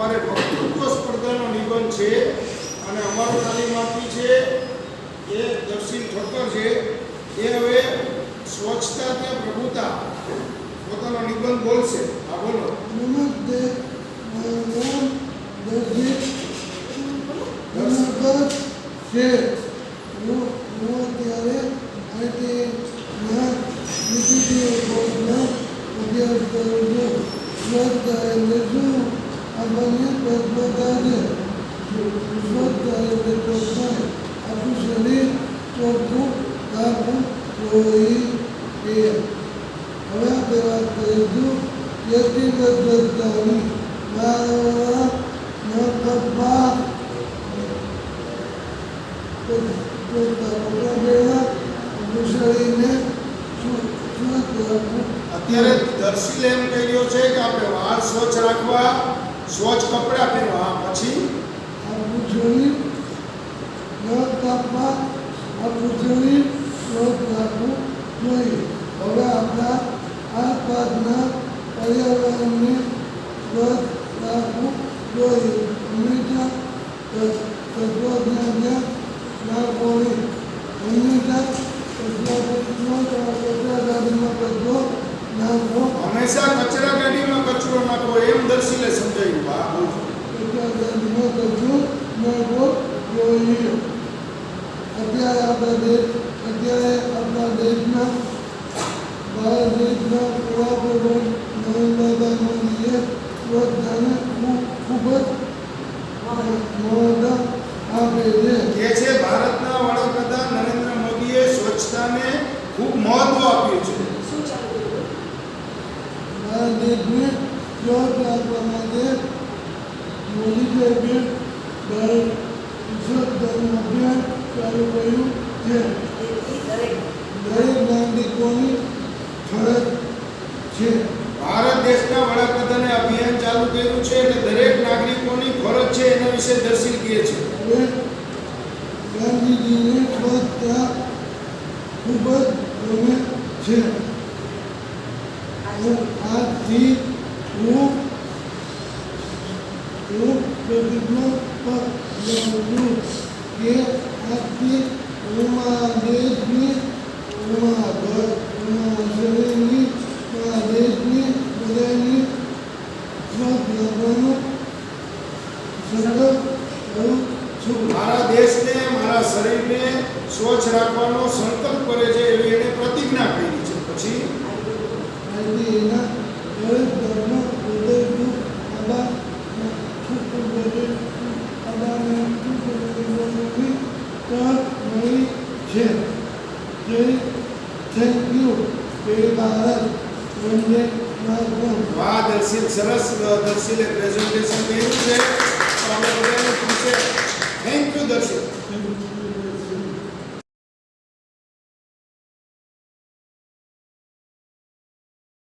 અમારે વક્તૃત્વ સ્પર્ધાનો નિબંધ છે અને અમારો તાલીમાર્થી છે એ દર્શિલ ઠક્કર છે. એ હવે સ્વચ્છતા કે પ્રભુતા પોતાનો નિબંધ બોલશે. આ બોલો. નમસ્તે નમસ્કાર છે. હું હું આઈટીના અભ્યાસ અત્યારે દર્શી એમ કહી રહ્યો છે કે આપણે વાળ સ્વચ્છ રાખવા સ્વચ્છ કપડાં હા પછી? આપણું શરીર ન કાપવા આપણું શરીર સ્વચ્છ રાખવું જોઈએ. હવે આપણા આસપાસના પર્યાવરણને સ્વચ્છ રાખવું જોઈએ. હંમેશા જ્યાં જ્યાં નાખવો હંમેશા હંમેશા કચરા ગાડીમાં કચરો નાખવો એમ દર્શિલે સમજાવ્યું હા બોલો કચરા ગાડીમાં કચરો નાખવો જોઈએ અત્યારે આપણા દેશ અત્યારે આપણા દેશના ભારત દેશના વડાપ્રધાન નરેન્દ્રભાઈ મોદીએ સ્વચ્છતાને ખૂબ ખૂબ જ મહત્વ આપે છે. કે છે ભારતના વડાપ્રધાન નરેન્દ્ર મોદીએ સ્વચ્છતાને ખૂબ મહત્વ આપ્યું છે. ભારત દેશને સ્વચ્છ રાખવા માટે મોદી સાહેબે ભારત ચાલુ કર્યું છે દરેક નાગરિકોની ફરજ છે ભારત દેશના વડાપ્રધાને અભિયાન ચાલુ કર્યું છે અને દરેક નાગરિકોની ફરજ છે એના વિશે દર્શી કહે છે ગાંધીજીને સ્વચ્છતા ખૂબ જ ગમે છે આજથી હું હું પ્રતિજ્ઞા પર જાઉં છું કે આજથી uma મારા ઘર હું મારા શરીરની મારા દેશની બધાની સ્વચ્છ રાખવાનો સંકલ્પ કરું છું મારા દેશને, મારા શરીરને સ્વચ્છ રાખવાનો સંકલ્પ કરે છે, એવી એને પ્રતિજ્ઞા કરી છે. પછી? muy yer, de, tek yıl, ibaret, önde, mazlum. Vaat etsin, sırasıyla dersiyle prezentasyon deyince, Allah'a emanet Thank you, Darshil.